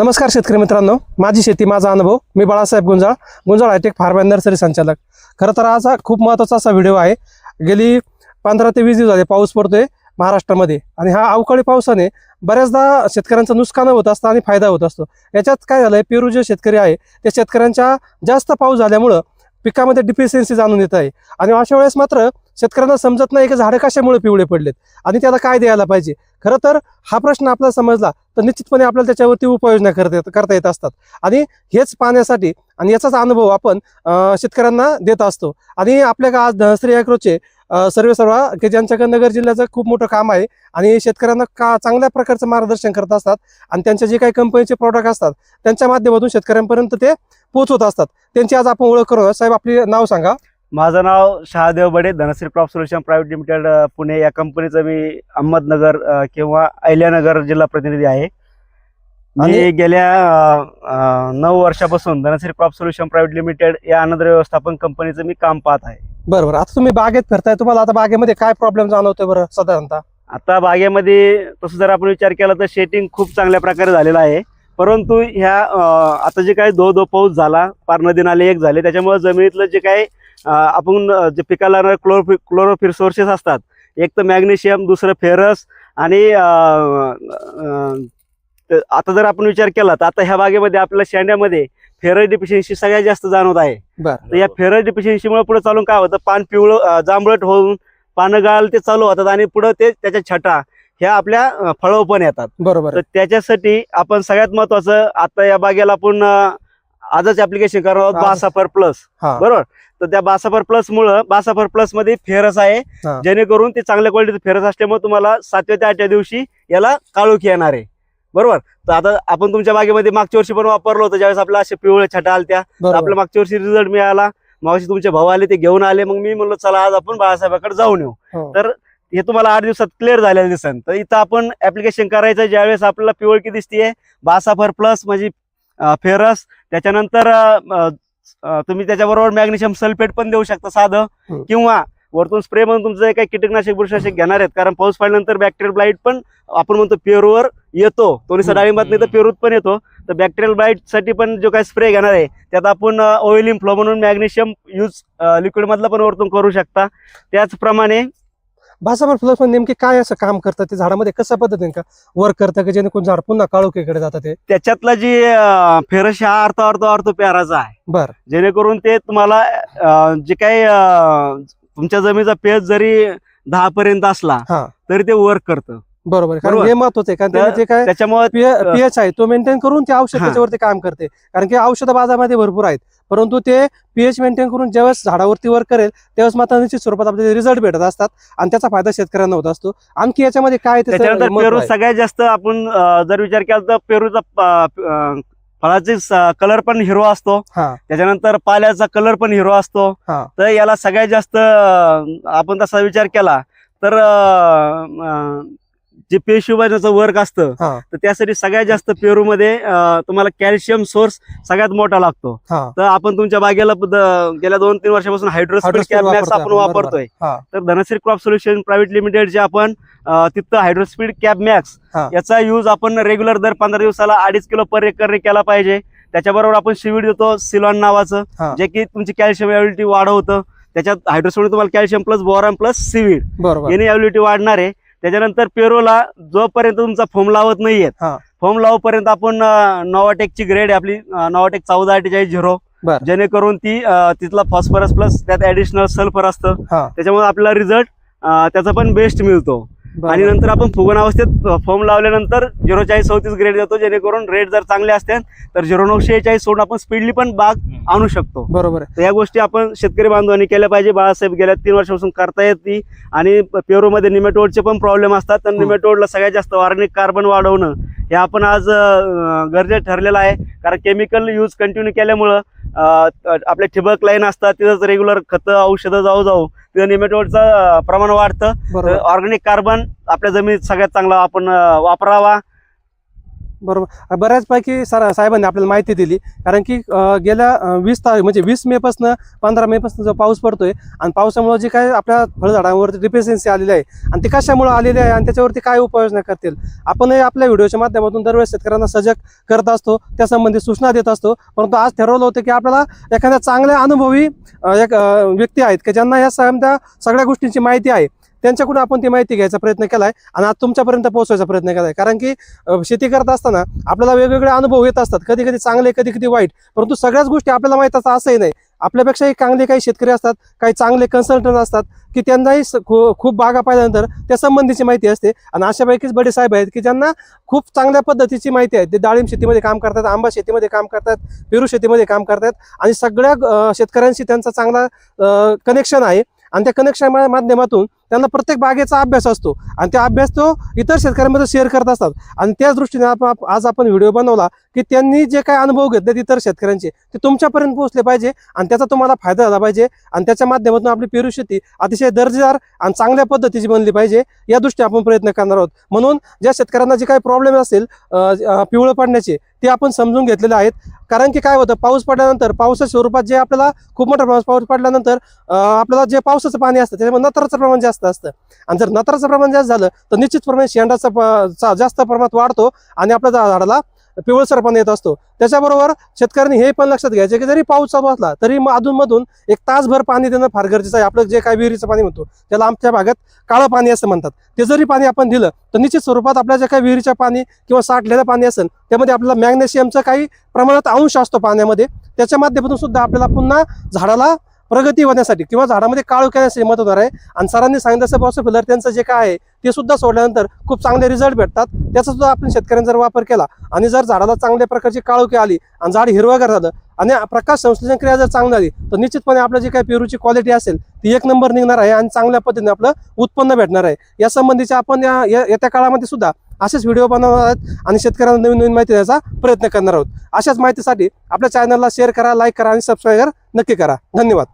नमस्कार शेतकरी मित्रांनो. माझी शेती माझा अनुभव. मी Balasaheb Gunjal. Gunjal hitech pharma nursery संचालक. खरं तर आज हा खूप महत्त्वाचा असा व्हिडिओ आहे. गेली पंधरा ते वीस दिवस झाले पाऊस पडतोय महाराष्ट्रामध्ये आणि हा अवकाळी पावसाने बऱ्याचदा शेतकऱ्यांचं नुकसान होत असतं आणि फायदा होत असतो. याच्यात काय झालंय पेरू जे शेतकरी आहे त्या शेतकऱ्यांच्या जास्त पाऊस झाल्यामुळं पिकामध्ये डिफिशियन्सी जाणून येत आहे. आणि अशा वेळेस मात्र शेतकऱ्यांना समजत नाही की झाडं कशामुळे पिवळे पडलेत आणि त्याला काय द्यायला पाहिजे. खरं तर हा प्रश्न आपल्याला समजला तर निश्चितपणे आपल्याला त्याच्यावरती उपाययोजना करता येत करता येत असतात. आणि हेच पाहण्यासाठी आणि याचाच अनुभव आपण शेतकऱ्यांना देत असतो. आणि आपल्या का आज धनश्री अॅग्रोचे सर्वे सर्व की ज्यांच्याकडे नगर जिल्ह्याचं खूप मोठं काम आहे आणि शेतकऱ्यांना का चांगल्या प्रकारचं मार्गदर्शन करत असतात आणि त्यांचे जे काही कंपनीचे प्रॉडक्ट असतात त्यांच्या माध्यमातून शेतकऱ्यांपर्यंत ते पोहोचवत असतात. त्यांची आज आपण ओळख करू साहेब आपली नाव सांगा. माझं नाव Shahadev Bade Dhanashree crop solution private limited Pune. या कंपनीचं मी अहमदनगर किंवा अहिल्यानगर जिल्हा प्रतिनिधी आहे. आणि- गेल्या नऊ वर्षापासून Dhanashree crop solution private limited या अनंतर व्यवस्थापन कंपनीचं मी काम पाहत आहे. बरं बरं आता तुम्ही बागेत फिरताय तुम्हाला आता बागेमध्ये काय प्रॉब्लेम जाणवतोय बरं साधारणतः? आता बागेमध्ये तसं जर आपण विचार केला तर शेटिंग खूप चांगल्या प्रकारे झालेलं आहे. परंतु ह्या आता जे काही दो दो पाऊस झाला पार नदी नाले एक झाले त्याच्यामुळे जमिनीतलं जे काही आपण जे पिकाला लागणारे क्लोरोफि क्लोरोफिर सोर्सेस असतात. एक तर मॅग्नेशियम दुसरं फेरस आणि आता जर आपण विचार केला तर आता ह्या बागेमध्ये आपल्या शेंड्यामध्ये फेरस डिफिशियन्सी सगळ्यात जास्त जाणवत आहे. तर या फेरस डिफिशियन्सीमुळे पुढे चालून काय होतं? पान पिवळं जांभळट होऊन पानं गाळ ते चालू होतात आणि पुढे ते त्याच्या छटा ह्या आपल्या फळावर पण येतात. बरोबर. तर. त्याच्यासाठी आपण सगळ्यात महत्वाचं आता या बागेला आपण आजच ऍप्लिकेशन करणार आहोत. बासाफर प्लस हा. बरोबर? तर त्या बासाफर प्लस मुळे बासाफर प्लसमध्ये फेरस आहे. जेणेकरून ते चांगल्या क्वालिटीचं फेरस असल्यामुळे तुम्हाला सातव्या ते आठव्या दिवशी याला काळोखी येणार आहे. बरोबर? तर आता आपण तुमच्या बागेमध्ये मागच्या वर्षी पण वापरलं होतं. ज्यावेळेस आपल्या असे पिवळे छटा आलत्या तर आपल्या मागच्या वर्षी रिझल्ट मिळाला. मागची तुमचे भाऊ आले ते घेऊन आले. मग मी म्हणलो चला आज आपण बाळासाहेबाकडे जाऊन येऊ. हो. तर हे तुम्हाला आठ दिवसात क्लिअर झालेलं दिसन तर इथं आपण ऍप्लिकेशन करायचं. ज्यावेळेस आपल्याला पिवळकी दिसतीये बासाफर प्लस म्हणजे फेरस त्याच्यानंतर तुम्ही त्याच्याबरोबर मॅग्नेशियम सल्फेट पण देऊ शकता साधं. हम्म. किंवा वरतून स्प्रे म्हणून तुमचं काही कीटकनाशक बुरशीनाशक घेणार आहेत. कारण पाऊस पडल्यानंतर बॅक्टेरियल ब्लाईट पण आपण म्हणतो पेरूवर येतो. तो. डाळिंबात नाही तर पेरूत पण येतो. तर बॅक्टेरियल ब्लाईटसाठी पण जो काही स्प्रे घेणार आहे त्यात आपण ऑइलिंग फ्लो म्हणून मॅग्नेशियम यूज लिक्विड मधला पण वरतून करू शकता. त्याचप्रमाणे भासाभर फ्लक्स पण नेमके काय असं काम करतात ते झाडामध्ये कशा पद्धतीने का वर्क करतं की? जेणेकरून झाड पुन्हा काळोखीकडे जातात ते? त्याच्यातला जी फेरस हा अर्थ अर्थ अर्थ प्याराचा आहे. बर. जेणेकरून ते तुम्हाला जे काही तुमच्या जमिनीचा पेज जरी दहा पर्यंत असला तरी ते वर्क करतं. बरोबर. कारण बरोबर. हे महत्वाचं आहे कारण तर त्याने जे काय त्याच्यामुळे पीएच आहे तो मेंटेन करून ते औषध हा. त्याच्यावरती काम करते कारण की औषध बाजारामध्ये भरपूर आहेत परंतु ते पीएच मेंटेन करून ज्यावेळेस झाडावरती वर्क करेल त्यावेळेस मात्र निश्चित स्वरूपात आपल्याला रिझल्ट भेटत असतात आणि त्याचा फायदा शेतकऱ्यांना होत असतो आणखी याच्यामध्ये काय त्याचं त्याच्यानंतर महत्त्व पेरू आहे? सगळ्यात जास्त आपण अं, जर विचार केला तर पेरूचा अं, फळाचे कलर पण हिरो असतो हा त्याच्यानंतर पाल्याचा कलर पण हिरो असतो हा. तर याला सगळ्यात जास्त अं, आपण तसा विचार केला तर अं, अं, जे पेशुबाचं वर्क असतं हा. तर त्यासाठी सगळ्यात जास्त पेरूमध्ये अं, तुम्हाला कॅल्शियम सोर्स सगळ्यात मोठा लागतो. हा. तर आपण तुमच्या बागेला गेल्या दोन तीन वर्षापासून हायड्रोस्पिड आपण बरोबर. वापरतोय. हा. तर धनश्री क्रॉप सोल्युशन प्रायव्हेट लिमिटेडचे आपण अं, तिथं हायड्रोस्पीड कॅप मॅक्स हा. याचा यूज आपण रेग्युलर दर पंधरा दिवसाला अडीच किलो पर एकरने केला पाहिजे. त्याच्याबरोबर आपण शिवीड देतो सिलॉन नावाचं हा. जे की तुमची कॅल्शियम एबिलिटी वाढवतं. त्याच्यात हायड्रोस्पीड तुम्हाला calcium plus boron plus seaweed बरोबर. याने वाढणार आहे. त्याच्यानंतर पेरोला जोपर्यंत तुमचा फोम लावत नाहीये. फोम लावपर्यंत आपण नॉवाटेकची ग्रेड आपली नॉवाटेक चौदा अठ्ठेचाळीस झिरो जेणेकरून ती तिथला फॉस्फरस प्लस त्यात ऍडिशनल सल्फर असतं. त्याच्यामुळे आपल्याला रिझल्ट त्याचा पण बेस्ट मिळतो. आणि. नंतर आपण फुगण अवस्थेत फॉर्म लावल्यानंतर झिरो चाळीस चौतीस ग्रेड देतो जेणेकरून रेट जर चांगले असतील तर झिरो नऊ शेहेचाळीस सोडून आपण स्पीडली पण बाग आणू शकतो. बरोबर तर या गोष्टी आपण शेतकरी बांधवांनी केल्या पाहिजे. बाळासाहेब गेल्या तीन वर्षापासून करता येते आणि पेरूमध्ये निमेटोडचे पण प्रॉब्लेम असतात. तर. निमेटोडला सगळ्यात जास्त ऑर्गॅनिक कार्बन वाढवणं हे आपण आज अं, गरजेचं ठरलेलं आहे. कारण केमिकल यूज कंटिन्यू केल्यामुळं आपले ठिबक लाईन असतात तिथंच रेग्युलर खतं औषधं जाऊ जाऊ तिथं निमेटोडचं प्रमाण वाढतं. ऑर्गॅनिक कार्बन आपल्या जमिनीत सगळ्यात चांगला आपण वापरावा. बरोबर. बऱ्याचपैकी सर साहेबांनी आपल्याला माहिती दिली. कारण की गेल्या वीस तारीख म्हणजे वीस मेपासनं पंधरा मेपासून जो पाऊस पडतोय आणि पावसामुळे जे काय आपल्या फळझाडांवरती डिफिशियन्सी आलेली आहे आणि ती कशामुळे आलेली आहे आणि त्याच्यावरती काय उपाययोजना करतील आपणही आपल्या व्हिडिओच्या माध्यमातून दरवेळेस शेतकऱ्यांना सजग करत असतो त्यासंबंधी सूचना देत असतो. परंतु आज ठरवलं होतं की आपल्याला एखाद्या चांगल्या अनुभवी एक व्यक्ती आहेत की ज्यांना या समजा सगळ्या गोष्टींची माहिती आहे. त्यांच्याकडून आपण ती माहिती घ्यायचा प्रयत्न केला आहे आणि आज तुमच्यापर्यंत पोहोचवायचा प्रयत्न केला आहे कारण की शेती करत असताना आपल्याला वेगवेगळे अनुभव येत असतात. कधी कधी चांगले कधी कधी वाईट. परंतु सगळ्याच गोष्टी आपल्याला माहीत असतात असंही नाही. आपल्यापेक्षाही चांगले काही शेतकरी असतात काही चांगले कन्सल्टंट असतात की त्यांनाही स- खू- खूप बागा पाहिल्यानंतर त्या संबंधीची माहिती असते. आणि अशापैकीच बडे साहेब आहेत की ज्यांना खूप चांगल्या पद्धतीची माहिती आहे. ते डाळिंब शेतीमध्ये काम करतात आंबा शेतीमध्ये काम करतात पेरू शेतीमध्ये काम करतात. आणि सगळ्या शेतकऱ्यांशी त्यांचा चांगला कनेक्शन आहे. आणि त्या कनेक्शन माध्यमातून त्यांना प्रत्येक बागेचा अभ्यास असतो. आणि त्या अभ्यास तो इतर शेतकऱ्यांमध्ये शेअर करत असतात. आणि त्याच दृष्टीने आप- आज आपण व्हिडिओ बनवला की त्यांनी जे काय अनुभव घेतले इतर शेतकऱ्यांचे ते तुमच्यापर्यंत पोहोचले पाहिजे आणि त्याचा तुम्हाला फायदा झाला पाहिजे. आणि त्याच्या माध्यमातून आपली पेरू शेती अतिशय दर्जेदार आणि चांगल्या पद्धतीची बनली पाहिजे. या दृष्टीने आपण प्रयत्न करणार आहोत. म्हणून ज्या शेतकऱ्यांना जे काही प्रॉब्लेम असेल पिवळं पडण्याचे ते आपण समजून घेतलेले आहेत. कारण की काय होतं पाऊस पडल्यानंतर पावसाच्या स्वरूपात जे आपल्याला खूप मोठा प्रमाणात पाऊस पडल्यानंतर आपल्याला जे पावसाचं पाणी असतं त्याच्यामध्ये नत्राचं प्रमाण जास्त असतं. आणि जर नत्राचं प्रमाण जास्त झालं तर निश्चितप्रमाणे शेंडाचा जास्त प्रमाणात वाढतो आणि आपल्या झाडाला पिवळसरपणा येत असतो. त्याच्याबरोबर शेतकऱ्यांनी हे पण लक्षात घ्यायचे की जरी पाऊस चालू असला तरी अधूनमधून एक तासभर पाणी देणं फार गरजेचं आहे. आपलं जे काय विहिरीचं पाणी म्हणतो त्याला आमच्या भागात काळं पाणी असं म्हणतात. ते जरी पाणी आपण दिलं तर निश्चित स्वरूपात आपल्या जे काही विहिरीचं पाणी किंवा साठलेलं पाणी असेल त्यामध्ये आपल्याला मॅग्नेशियमचं काही प्रमाणात अंश असतो पाण्यामध्ये. त्याच्या माध्यमातून सुद्धा आपल्याला पुन्हा झाडाला प्रगती होण्यासाठी किंवा झाडामध्ये काळू उकळण्यासाठी मदत होणार आहे. आणि सरांनी सांगितलं तसं फिलर त्यांचं जे काय आहे ते सुद्धा सोडल्यानंतर खूप चांगले रिझल्ट भेटतात. त्याचा सुद्धा आपण शेतकऱ्यांनी जर वापर केला आणि जर झाडाला चांगल्या प्रकारची काळोखी आली आणि झाड हिरवगार झालं आणि प्रकाश संश्लेषण क्रिया जर चांगली झाली तर निश्चितपणे आपलं जे काही पेरूची क्वालिटी असेल ती एक नंबर निघणार आहे आणि चांगल्या पद्धतीने आपलं उत्पन्न भेटणार आहे. या संबंधीचे आपण या या- येत्या काळामध्ये सुद्धा असेच व्हिडिओ बनवणार आहेत आणि शेतकऱ्यांना नवीन नवीन माहिती द्यायचा प्रयत्न करणार आहोत. अशाच माहितीसाठी आपल्या चॅनलला शेअर करा लाईक करा आणि सबस्क्राईब नक्की करा. धन्यवाद.